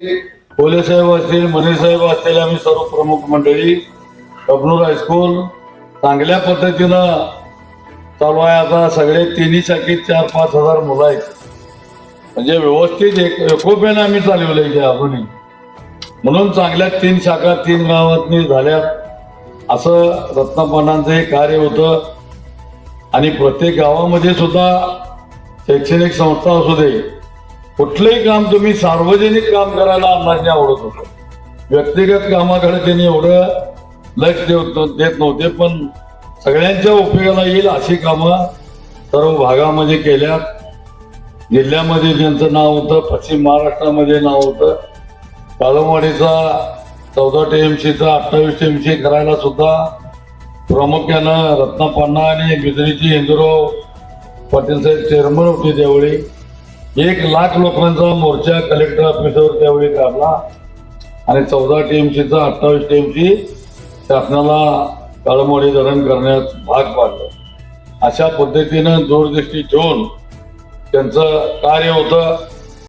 कोले साहेब असतील मनी साहेब असतील आम्ही सर्व प्रमुख मंडळी कबनूर हायस्कूल चांगल्या पद्धतीनं चालू आहे. आता सगळे तिन्ही शाखेत चार पाच हजार मुलं आहेत. म्हणजे व्यवस्थित एक एकोप्यानं आम्ही चालवलं इथे अजूनही. म्हणून चांगल्या तीन शाखा तीन गावातनी झाल्या असं रत्नपणांचं हे कार्य होतं. आणि प्रत्येक गावामध्ये सुद्धा शैक्षणिक संस्था असू दे कुठलंही काम तुम्ही सार्वजनिक काम करायला अण्णांनी आवडत होतं. व्यक्तिगत कामाकडे त्यांनी एवढं लक्ष देत देत नव्हते पण सगळ्यांच्या उपयोगाला येईल अशी कामं सर्व भागामध्ये केल्यात. जिल्ह्यामध्ये ज्यांचं नाव होतं पश्चिम महाराष्ट्रामध्ये नाव होतं. कालमवाडीचा चौदा टीएमसीचा अठ्ठावीस टीएमसी करायला सुद्धा प्रामुख्यानं रत्नापन्ना आणि बिजरीची इंदुराव पाटील साहेब चेअरमन होते त्यावेळी. एक लाख लोकांचा मोर्चा कलेक्टर ऑफिसवर त्यावेळी काढला. आणि चौदा टीएमसीचा अठ्ठावीस टीएमसी शासनाला काळमवाडी धरण करण्यास भाग पाडलं. अशा पद्धतीनं दूरदृष्टी ठेवून त्यांचं कार्य होतं.